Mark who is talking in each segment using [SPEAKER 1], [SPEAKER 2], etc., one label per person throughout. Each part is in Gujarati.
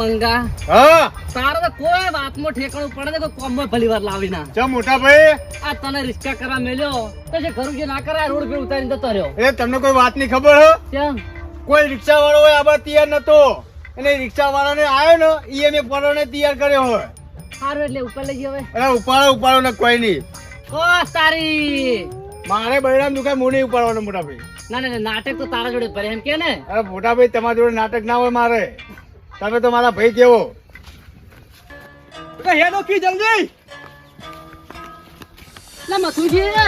[SPEAKER 1] મંગા.
[SPEAKER 2] હા.
[SPEAKER 1] તારે તો કોઈ વાતમાં ઠેકાણું પડે ને કોઈ કોમમાં ભલી વાર લાવી ના.
[SPEAKER 2] ચા મોટા ભાઈ?
[SPEAKER 1] આ તને રિસ્કા કરવા મેલ્યો તો જે ઘરું જે ના કરાય રોડ પર ઉતારીને જતો રહ્યો.
[SPEAKER 2] એ તમને કોઈ વાતની ખબર હો?
[SPEAKER 1] કેમ?
[SPEAKER 2] કોઈ રિક્ષા વાળો હોય આબા તૈયાર નતો. અને રિક્ષા વાળાને આવ્યો ને ઈ એમ પરોને તૈયાર કર્યો હોય.
[SPEAKER 1] સારું એટલે ઉપર લઈ ગયો હવે.
[SPEAKER 2] અરે ઉપાડો ઉપાડો ને કોઈ નહીં.
[SPEAKER 1] ઓ તારી.
[SPEAKER 2] મારે બૈરામ દુકાન મોઢે ઉપાડવાનો મોટા ભાઈ.
[SPEAKER 1] ના ના ના, નાટક તો તારા જોડે પડે એમ કે ને?
[SPEAKER 2] અરે મોટા ભાઈ તમારા જોડે નાટક ના હોય મારે. તમે તો મારા ભાઈ કેવો હેડો કી જલ્દી.
[SPEAKER 1] મથુજી.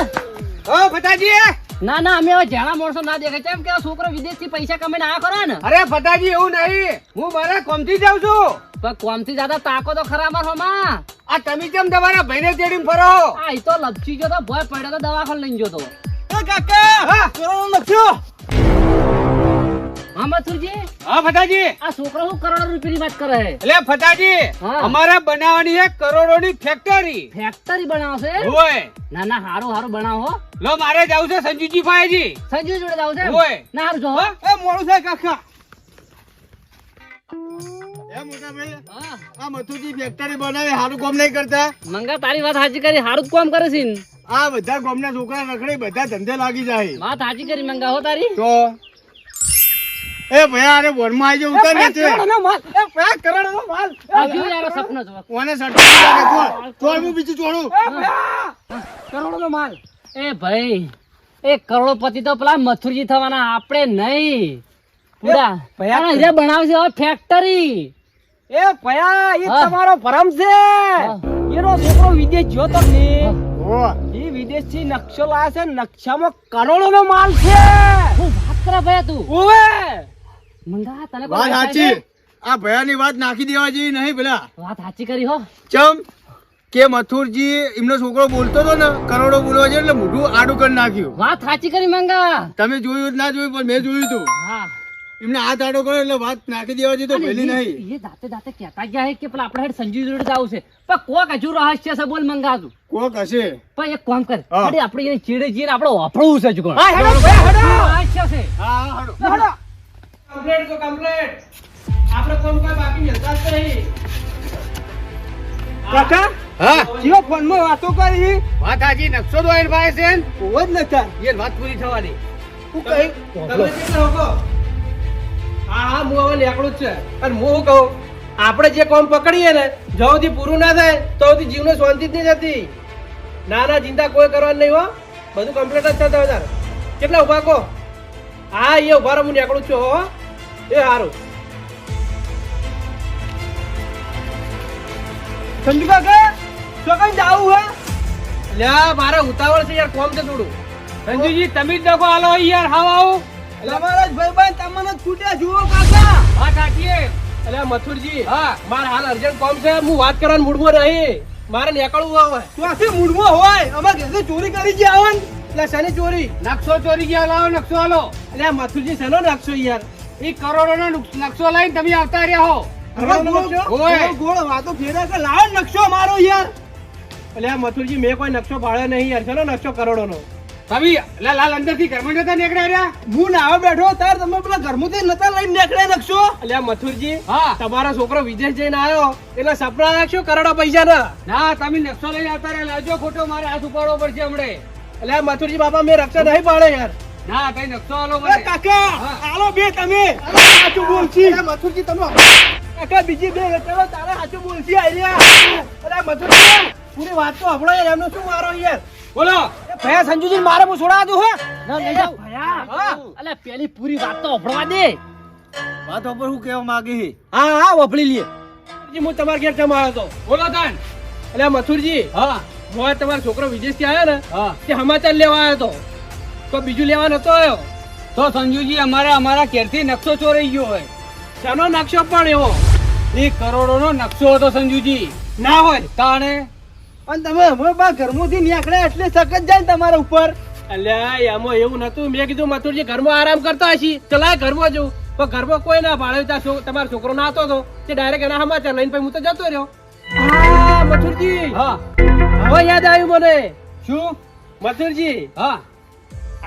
[SPEAKER 2] ફટાજી
[SPEAKER 1] ના ના અમે હવે માણસો ના દેખાય કેમ કે છોકરો વિદેશથી પૈસા કમાઈને આયા ખરા ને?
[SPEAKER 2] અરે ફટાજી એવું નહીં. હું મારા કોમથી જાઉં છું.
[SPEAKER 1] પણ કોમથી જ્યાદા તાકો તો ખરા માર
[SPEAKER 2] આ તમે કેમ તમારા ભાઈને તેડીને ફરો?
[SPEAKER 1] આ તો લપસી ગયો તો ભય પડ્યો તો દવાખાને લઈ ગયો તો.
[SPEAKER 2] કાકા હા. લખ્યો
[SPEAKER 1] હા મથુરજી?
[SPEAKER 2] હા ફટાજી.
[SPEAKER 1] આ છોકરો શું કરોડો રૂપિયાની વાત કરે છે?
[SPEAKER 2] એટલે ફટાજી અમારે બનાવવાની એક કરોડોની ફેક્ટરી
[SPEAKER 1] ફેક્ટરી બનાવશે?
[SPEAKER 2] હોય.
[SPEAKER 1] ના ના હારું હારું બનાવો.
[SPEAKER 2] લો મારે જાવું છે સંજુજી ભાઈજી.
[SPEAKER 1] સંજુ જોડે જાવ છે
[SPEAKER 2] હોય.
[SPEAKER 1] ના હારું જો.
[SPEAKER 2] એ મોડું છે કાકા. એ મોટા ભાઈ આ મથુજી ફેક્ટરી બનાવી સારું કામ નહીં કરતા?
[SPEAKER 1] મંગા તારી વાત સાચી કરી હારું કામ કરે છે
[SPEAKER 2] આ બધા ગામના છોકરા રખડે બધા ધંધે લાગી જાય.
[SPEAKER 1] વાત સાચી કરી મંગા હો તારી.
[SPEAKER 2] તો? એ ભયા અરે વનમાં આવી ઉતર નીચે.
[SPEAKER 1] હજુ યાર સપનો જો
[SPEAKER 2] કોને સટકી લાગે ચોળ હું બીજું ચોળું?
[SPEAKER 1] કરોડો માલ. એ ભાઈ એ કરોડોપતિ તો પેલા મથુરજી થવાના. આપણે નહીં. પૂરા
[SPEAKER 3] ભયા-
[SPEAKER 1] હીરા બનાવશે હવે ફેક્ટરી
[SPEAKER 3] એ ભયા એ તમારો ભરમ છે. એનો છોકરો વિદેશ જો તો ને
[SPEAKER 2] ઓ
[SPEAKER 3] એ વિદેશથી નકશો લાયા છે નકશામાં કરોડો નો માલ છે.
[SPEAKER 1] શું વાત કરે ભયા તું.
[SPEAKER 3] ઓવે
[SPEAKER 1] મંગા તને
[SPEAKER 2] વાત
[SPEAKER 1] વાત
[SPEAKER 2] સાચી. આ ભયાની વાત નાખી દેવા જેવી નહીં પેલા.
[SPEAKER 1] છે? વાત સાચી કરી હો.
[SPEAKER 2] ચમ કે મથુરજી એમનો છોકરો બોલતો હતો ને કરોડો બોલવા છે એટલે મોઢું આડું કરી નાખ્યું.
[SPEAKER 1] વાત સાચી કરી મંગા.
[SPEAKER 2] તમે જોયું ના જોયું પણ મેં જોયું હતું એમને હાથ આડો કર્યો એટલે વાત નાખી દેવા જેવી તો પેલી નહીં.
[SPEAKER 1] એ દાતે દાતે કહેતા ગયા છે કે પેલા આપણે હેડ સંજુ જોડે જાવ છે. પણ કોક હજુ રહસ્ય છે બોલ મંગા તું.
[SPEAKER 2] કોક હશે.
[SPEAKER 1] પણ એક કામ કર. અરે આપણે ચીડે ચીડે આપણે વાપરવું છે હજુ રહસ્ય છે.
[SPEAKER 2] હા હા
[SPEAKER 3] કમ્પ્લેટ તો કમ્પ્લેટ આપણે કોણ કોઈ બાકી જતા જ નહીં. કાકા?
[SPEAKER 2] હા?
[SPEAKER 3] જીઓ ફોન વાતો કરી.
[SPEAKER 2] વાત હાજી નકશો તો એન પાસે છે ને?
[SPEAKER 3] જ નતા
[SPEAKER 2] એ વાત પૂરી થવાની.
[SPEAKER 3] હું કહી? તમે કેટલા હકો હા હા હું હવે નીકળું જ છે. અને હું કહું? આપણે જે કોમ પકડીએ ને જો સુધી પૂરું ના થાય તો સુધી જીવને શાંતિ જ નહીં થતી. ના ના ચિંતા કોઈ કરવાની નહીં હો. બધું કમ્પ્લીટ જ થતા વધારે કેટલા ઊભા કહો? હા એ ઊભા હું નીકળું જ છું હો એ સારું સંજુ કાકા તો કઈ જાવું હે? લ્યા મારે ઉતાવળ છે યાર કોમ છે થોડું.
[SPEAKER 2] સંજુજી તમે જ ડખો હાલો યાર હાવ આવું.
[SPEAKER 3] તમારા જ ભાઈબંધ તમને જ છૂટ્યા જુઓ કાકા.
[SPEAKER 2] હા હાચી
[SPEAKER 3] અલ્યા મથુરજી
[SPEAKER 2] હા.
[SPEAKER 3] મારે હાલ અર્જન્ટ કોમ છે હું વાત કરવાનું મૂડમાં રહી. મારે નીકળવું આવે તું આખી મૂડમાં હોય અમે ઘેરથી ચોરી કરી ગયા હોય ને. એટલે શાની ચોરી?
[SPEAKER 2] નકશો ચોરી ગયા લાવો નકશો હાલો
[SPEAKER 3] અલ્યા મથુરજી શેનો નકશો યાર?
[SPEAKER 2] એ કરોડો નો નકશો લઈને તમે આવતા રહ્યા હો.
[SPEAKER 3] નકશો? ગોળ ગોળ વાતો ફેરે કે લાવો નકશો મારો યાર. અલ્યા મથુરજી મેં કોઈ નકશો પાડ્યો નહીં યાર. શેનો નકશો કરોડોનો?
[SPEAKER 2] તમે લાલ અંદરથી ઘરમાં નતા નીકળ્યા રહ્યા?
[SPEAKER 3] હું નાવા બેઠો તાર તમે પેલા ઘરમાંથી નતા લઈને નીકળ્યા નકશો? મથુરજી
[SPEAKER 2] હા.
[SPEAKER 3] તમારો છોકરો વિદેશ જઈને આવ્યો. એટલે સપના રાખશો કરોડો પૈસા ના
[SPEAKER 2] ના તમે નકશો લઈને આવતા રહ્યા. લાજો ખોટો મારે હાથ ઉપાડવો પડશે હમણે.
[SPEAKER 3] અલ્યા મથુરજી બાપા મેં રક્ષા નહીં પાડે યાર.
[SPEAKER 2] ના કઈ નકશો
[SPEAKER 3] એ
[SPEAKER 2] મને.
[SPEAKER 3] કાકા આલો બે તમે. સાચું બોલછી મથુરજી તમે કાકા બીજી બે ચલો તારે સાચું બોલશી આર્યા અરે મથુરજી પૂરી વાત તો આપણો યાર એમનો શું મારો યાર?
[SPEAKER 2] બોલો.
[SPEAKER 3] એ ભયા સંજુજી મારે હું છોડા દઉં હે?
[SPEAKER 1] ના લઈ જાવ ભયા.
[SPEAKER 3] હા.
[SPEAKER 1] અલે પેલી પૂરી વાત તો અભળવા દે.
[SPEAKER 2] વાત ઉપર હું કેવા માંગે
[SPEAKER 3] હા હા વફળી લે. મથુરજી, હું તમારા ઘેર કેમ આવ્યો હતો
[SPEAKER 2] બોલો તાન.
[SPEAKER 3] અલે મથુરજી.
[SPEAKER 2] હા.
[SPEAKER 3] હું તમારો છોકરો વિદેશથી આવ્યો ને
[SPEAKER 2] હા.
[SPEAKER 3] તે સમાચાર લેવા આવ્યો હતો તો બીજું લેવા નતો આવ્યો.
[SPEAKER 2] તો સંજુજી અમારે અમારા ઘેરથી નકશો ચોરાઈ ગયો હોય.
[SPEAKER 3] શાનો નકશો પણ એવો?
[SPEAKER 2] એક કરોડો નો નકશો હતો સંજુજી.
[SPEAKER 3] ના હોય.
[SPEAKER 2] તાણે.
[SPEAKER 3] અને તમે હવે બા ઘરમાંથી નીકળ્યા એટલે સખત જાય ને તમારા ઉપર. અલ્યા એમાં એવું નતું. મેં કીધું મથુરજી ઘરમાં આરામ કરતા હશી. ચલા ઘરમાં જવું પણ ઘરમાં કોઈ ના ભાડે તમારો છોકરો ના હતો તે ડાયરેક્ટ એના સમાચાર લઈને પછી હું તો જતો રહ્યો. હા મથુરજી.
[SPEAKER 2] હા.
[SPEAKER 3] હવે યાદ આવ્યું મને?
[SPEAKER 2] શું?
[SPEAKER 3] મથુરજી.
[SPEAKER 2] હા.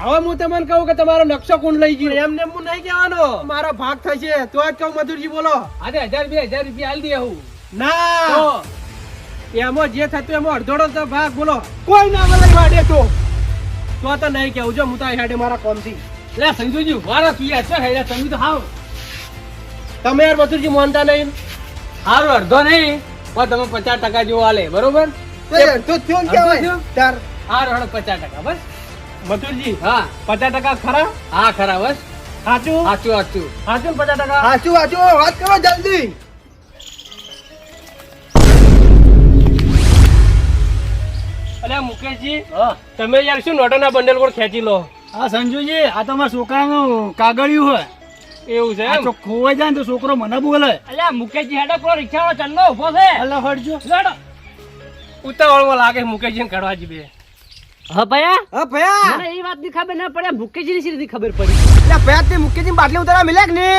[SPEAKER 3] હવે હું તમને કહું કે તમારો નકશો કોણ લઈ ગયો? એમને હું નહીં કહેવાનો. મારો ભાગ થશે. તો જ કહું મધુરજી બોલો.
[SPEAKER 1] આજે હજાર બે હજાર રૂપિયા આલી દે હું.
[SPEAKER 3] ના. એમાં જે થતું એમાં અડધોડો તો ભાગ બોલો. કોઈ ના બોલે વાડે તો. તો તો નહીં કેવું જો હું તો હેડે મારા કોમથી.
[SPEAKER 1] લે સંજુજી તું યાર. છે હેરા તમે તો હાવ.
[SPEAKER 3] તમે યાર મધુરજી માનતા નહીં.
[SPEAKER 1] હારું અડધો નહીં. પણ તમે પચાસ ટકા જેવો આલે. બરોબર?
[SPEAKER 3] તો થયો તાર
[SPEAKER 1] હડો પચાસ ટકા બસ.
[SPEAKER 3] મધુરજી
[SPEAKER 1] હા.
[SPEAKER 3] પચાસ ટકા ખરા?
[SPEAKER 1] હા ખરા બસ.
[SPEAKER 3] સાચું?
[SPEAKER 1] સાચું સાચું.
[SPEAKER 3] સાચું પચાસ ટકા?
[SPEAKER 2] સાચું સાચું. વાત કરો જલ્દી.
[SPEAKER 3] અલ્યા મુકેશજી તમે યાર શું નોટોના બંડલ પર ખેંચી લો?
[SPEAKER 2] હા સંજુજી આ તમારા મારા છોકરાનું કાગળિયું હોય.
[SPEAKER 3] એવું છે
[SPEAKER 2] આ તો ખોવાઈ જાય ને તો છોકરો મને બોલે
[SPEAKER 1] અલ્યા મુકેશજી હેડો પેલો રિક્ષાવાળો ચંદો ઊભો છે.
[SPEAKER 2] અલ્યા હટજો.
[SPEAKER 1] લેડો
[SPEAKER 3] ઉતાવળમાં લાગે મુકેશજી કડવાજી બે.
[SPEAKER 1] હા ભયા?
[SPEAKER 4] હા ભયા?
[SPEAKER 1] મને એ વાતની ખબર ના પડે મુકેશજી ની સીધી ખબર પડી?
[SPEAKER 4] એટલે ભયા તે મુકેશજી બાટલી ઉતારા મિલે કે ને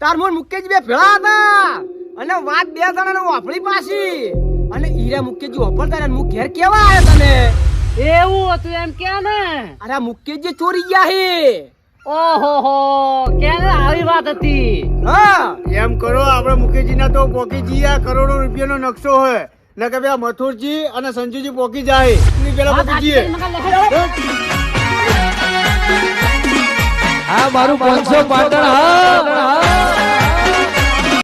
[SPEAKER 4] તાર મોર મુકેશજી બે ભેળા હતા. અને વાત બે જણા વાપરી પાછી. અને ઈરા મુકેશજી વાપરતા. હું ઘેર કેવા આવ્યો તને?
[SPEAKER 1] એવું હતું એમ કે ને?
[SPEAKER 4] અરે આ મુકેશજી ચોરી ગયા હે.
[SPEAKER 1] ઓહો હો કે આવી વાત હતી?
[SPEAKER 4] હા.
[SPEAKER 2] એમ કરો આપણે મુકેશજી ના તો પોકી કરોડો રૂપિયાનો નકશો હોય. ને કે ભાઈ આ મથુરજી અને સંજુજી પોકી જાય પેલા
[SPEAKER 1] લેખો.
[SPEAKER 5] આ મારું પાંચસો પાટણ હા